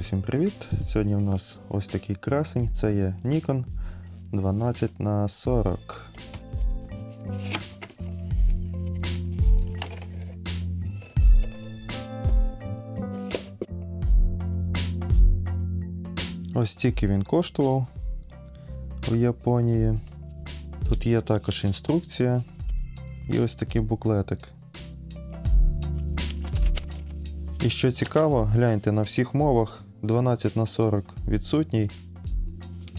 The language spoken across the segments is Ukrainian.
Усім привіт! Сьогодні в нас ось такий красень. Це є Nikon 12 на 40 Ось стільки він коштував в Японії. Тут є також інструкція і ось такий буклетик. І що цікаво, гляньте на всіх мовах 12 на 40 відсутній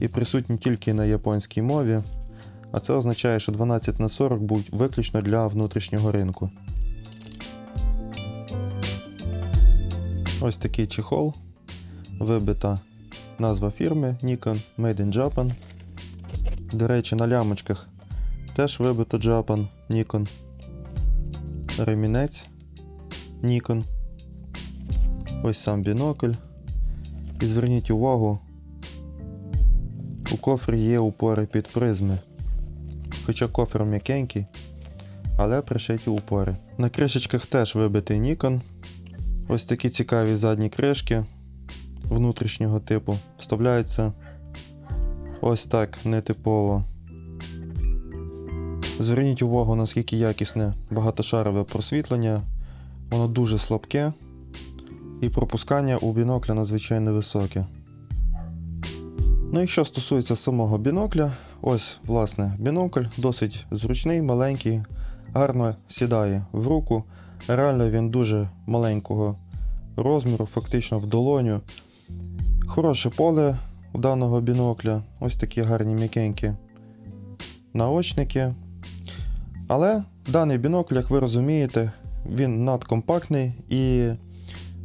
і присутній тільки на японській мові. А це означає, що 12 на 40 будуть виключно для внутрішнього ринку. Ось такий чехол. Вибита назва фірми Nikon Made in Japan. До речі, на лямочках теж вибито Japan Nikon. Ремінець Nikon. Ось сам бінокль. І зверніть увагу, у кофрі є упори під призми. Хоча кофр м'якенький, але пришиті упори. На кришечках теж вибитий Nikon. Ось такі цікаві задні кришки внутрішнього типу. Вставляються ось так нетипово. Зверніть увагу, наскільки якісне багатошарове просвітлення. Воно дуже слабке. І пропускання у бінокля надзвичайно високе. Ну і що стосується самого бінокля, ось, власне, бінокль досить зручний, маленький, гарно сідає в руку. Реально він дуже маленького розміру, фактично в долоню. Хороше поле у даного бінокля, ось такі гарні м'якенькі наочники. Але даний бінокль, як ви розумієте, він надкомпактний і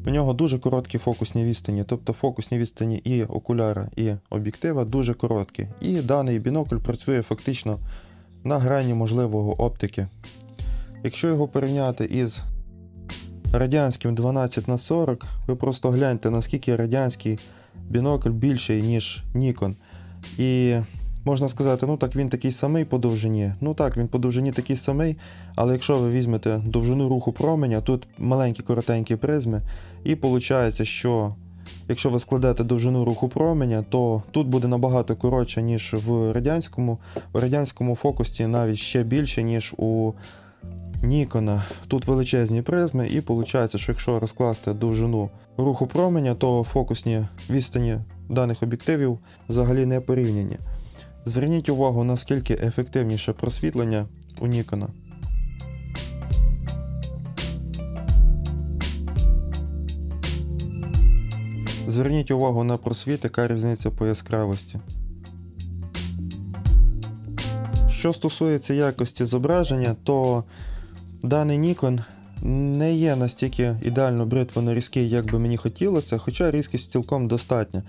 у нього дуже короткі фокусні відстані, тобто фокусні відстані і окуляра, і об'єктива дуже короткі. І даний бінокль працює фактично на грані можливого оптики. Якщо його порівняти із радянським 12 на 40, ви просто гляньте, наскільки радянський бінокль більший, ніж Nikon. І можна сказати, ну так він такий самий по довжині. Ну так, він по довжині такий самий, але якщо ви візьмете довжину руху променя, тут маленькі коротенькі призми, і виходить, що якщо ви складете довжину руху променя, то тут буде набагато коротше, ніж в радянському. В радянському фокусі навіть ще більше, ніж у Нікона. Тут величезні призми, і виходить, що якщо розкласти довжину руху променя, то фокусні відстані даних об'єктивів взагалі не порівняні. Зверніть увагу, наскільки ефективніше просвітлення у Нікона. Зверніть увагу на просвіт, яка різниця по яскравості. Що стосується якості зображення, то даний Nikon не є настільки ідеально бритвено різкий, як би мені хотілося, хоча різкість цілком достатня.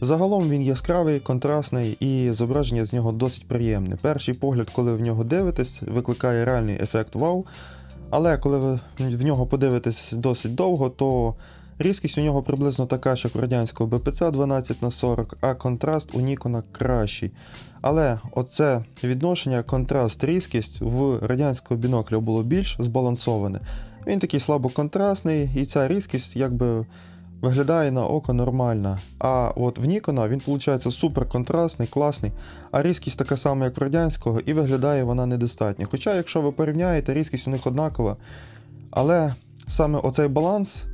Загалом він яскравий, контрастний і зображення з нього досить приємне. Перший погляд, коли в нього дивитесь, викликає реальний ефект вау. Але коли ви в нього подивитесь досить довго, то різкість у нього приблизно така як у радянського БПЦ 12 на 40, а контраст у Нікона кращий. Але оце відношення контраст-різкість в радянського бінокля було більш збалансоване. Він такий слабоконтрастний, і ця різкість якби виглядає на око нормально. А от в Нікона він виходить супер контрастний, класний, а різкість така сама, як в радянського, і виглядає вона недостатньо. Хоча, якщо ви порівняєте, різкість у них однакова. Але саме оцей баланс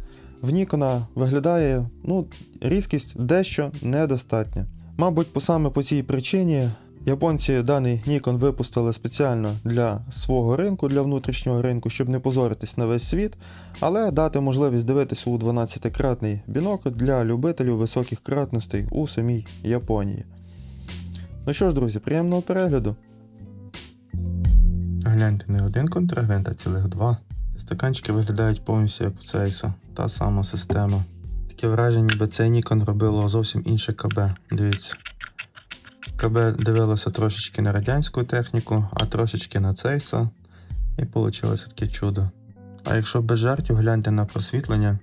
в Нікона виглядає, ну, різкість дещо недостатня. Мабуть, саме по цій причині японці даний Nikon випустили спеціально для свого ринку, для внутрішнього ринку, щоб не позоритись на весь світ, але дати можливість дивитися у 12-кратний бінокль для любителів високих кратностей у самій Японії. Ну що ж, друзі, приємного перегляду. Гляньте не один контрагент, а цілих два. Стаканчики виглядають повністю як в Цейса, та сама система. Таке враження, ніби цей Nikon робило зовсім інше КБ. Дивіться. КБ дивилося трошечки на радянську техніку, а трошечки на Цейса. І вийшло таке чудо. А якщо без жартів гляньте на просвітлення.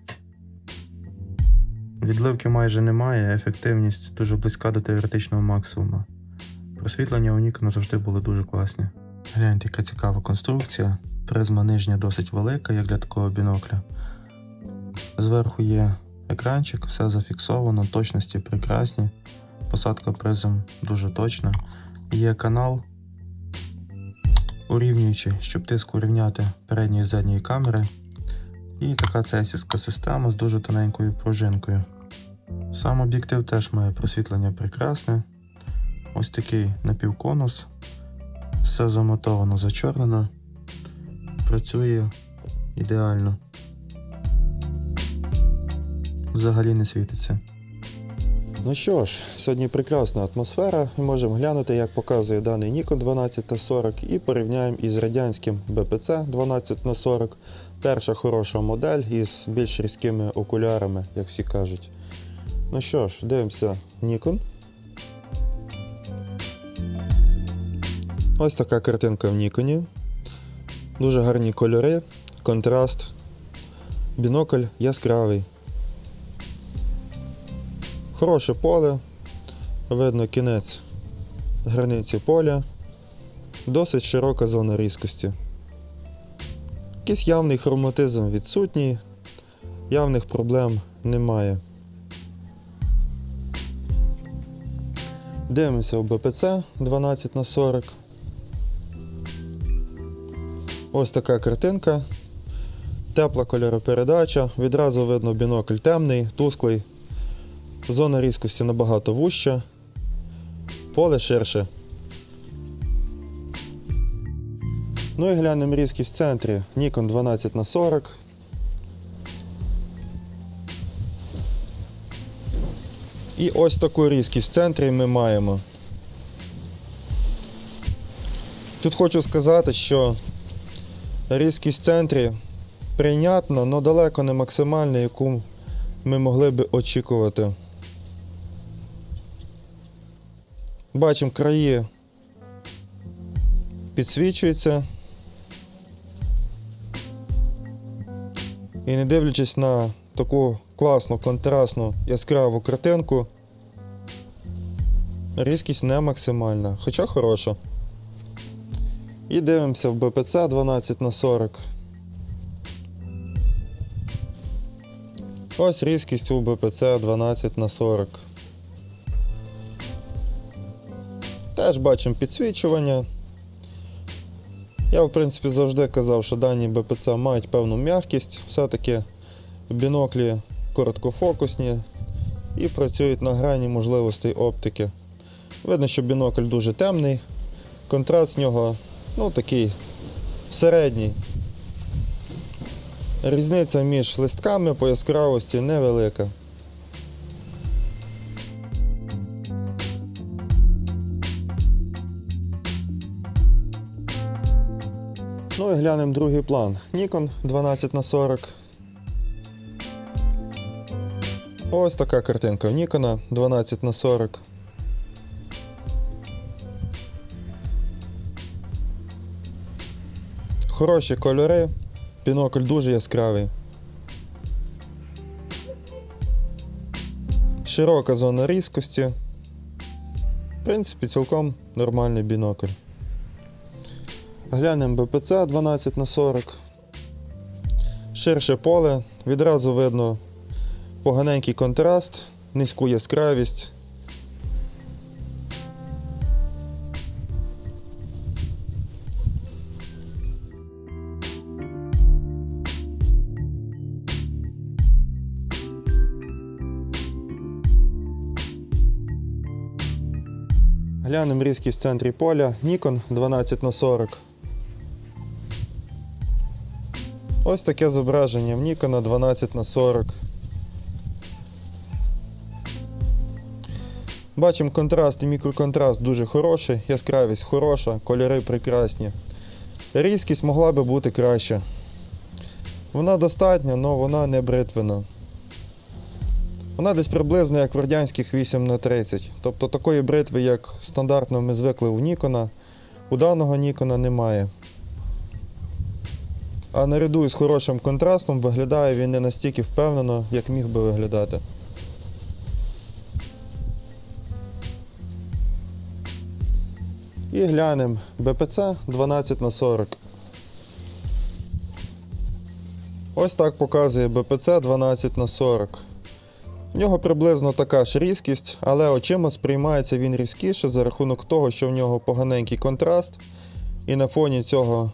Відливки майже немає, ефективність дуже близька до теоретичного максимуму. Просвітлення у Nikon завжди були дуже класні. Гляньте, яка цікава конструкція. Призма нижня досить велика, як для такого бінокля. Зверху є екранчик, все зафіксовано, точності прекрасні. Посадка призм дуже точна. Є канал урівнюючий, щоб тиск урівняти передньої і задньої камери. І така цесівська система з дуже тоненькою пружинкою. Сам об'єктив теж має просвітлення прекрасне. Ось такий напівконус. Все замотовано, зачорнено. Працює ідеально. Взагалі не світиться. Ну що ж, сьогодні прекрасна атмосфера, і можемо глянути, як показує даний Nikon 12 і порівняємо із радянським BPC 12 Перша хороша модель із більш різкими окулярами, як всі кажуть. Ну що ж, дивимося Nikon. Ось така картинка в Ніконі. Дуже гарні кольори, контраст. Бінокль яскравий. Хороше поле. Видно кінець границі поля. Досить широка зона різкості. Якийсь явний хроматизм відсутній, явних проблем немає. Дивимося у БПЦ 12 на 40. Ось така картинка. Тепла кольоропередача. Відразу видно бінокль темний, тусклий. Зона різкості набагато вужча. Поле ширше. Ну і глянемо різкість в центрі. Nikon 12 на 40. І ось таку різкість в центрі ми маємо. Тут хочу сказати, що різкість в центрі прийнятна, але далеко не максимальна, яку ми могли би очікувати. Бачимо, краї підсвічуються. І не дивлячись на таку класну, контрастну, яскраву картинку, різкість не максимальна, хоча хороша. І дивимося в БПЦ 12 на 40. Ось різкість у БПЦ 12 на 40. Теж бачимо підсвічування. Я, в принципі, завжди казав, що дані БПЦ мають певну м'якість, все-таки біноклі короткофокусні і працюють на грані можливостей оптики. Видно, що бінокль дуже темний, контраст в нього ну, такий середній. Різниця між листками по яскравості невелика. І глянемо другий план. Nikon 12 на 40. Ось така картинка в Nikon 12 на 40. Хороші кольори, бінокль дуже яскравий. Широка зона різкості. В принципі, цілком нормальний бінокль. Глянемо БПЦ 12 на 40. Ширше поле, відразу видно поганенький контраст, низьку яскравість. Глянемо різкість в центрі поля Nikon 12 на 40. Ось таке зображення в Nikon 12 на 40. Бачимо контраст і мікроконтраст дуже хороший, яскравість хороша, кольори прекрасні. Різкість могла би бути краща. Вона достатня, але вона не бритвена. Вона десь приблизно як в радянських 8 на 30 Тобто такої бритви, як стандартно ми звикли у Нікона, у даного Нікона немає. А наряду із хорошим контрастом виглядає він не настільки впевнено, як міг би виглядати. І глянемо БПЦ 12 на 40. Ось так показує БПЦ 12 на 40. В нього приблизно така ж різкість, але очима сприймається він різкіше за рахунок того, що в нього поганенький контраст, і на фоні цього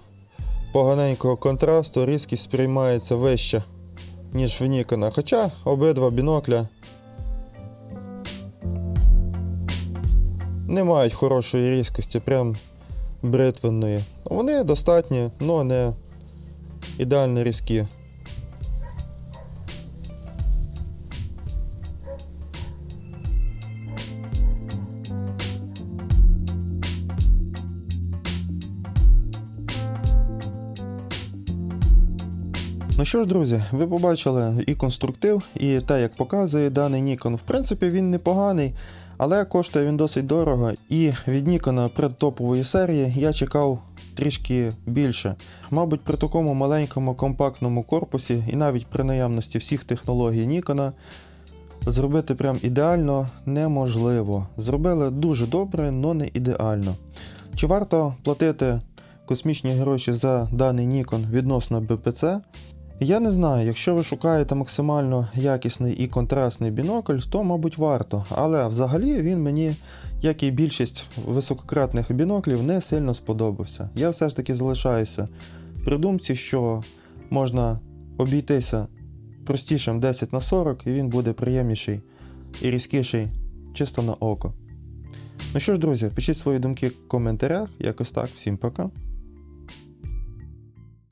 поганенького контрасту різкість сприймається вище, ніж в Нікона. Хоча обидва бінокля не мають хорошої різкості, прям бритвенної. Вони достатні, але не ідеально різкі. Ну що ж, друзі, ви побачили і конструктив, і те, як показує даний Nikon. В принципі, він непоганий, але коштує він досить дорого. І від Nikon предтопової серії я чекав трішки більше. Мабуть, при такому маленькому компактному корпусі і навіть при наявності всіх технологій Nikon зробити прям ідеально неможливо. Зробили дуже добре, але не ідеально. Чи варто платити космічні гроші за даний Nikon відносно BPC? Я не знаю, якщо ви шукаєте максимально якісний і контрастний бінокль, то, мабуть, варто. Але взагалі він мені, як і більшість високократних біноклів, не сильно сподобався. Я все ж таки залишаюся при думці, що можна обійтися простішим 10 на 40, і він буде приємніший і різкіший чисто на око. Ну що ж, друзі, пишіть свої думки в коментарях. Якось так, всім пока.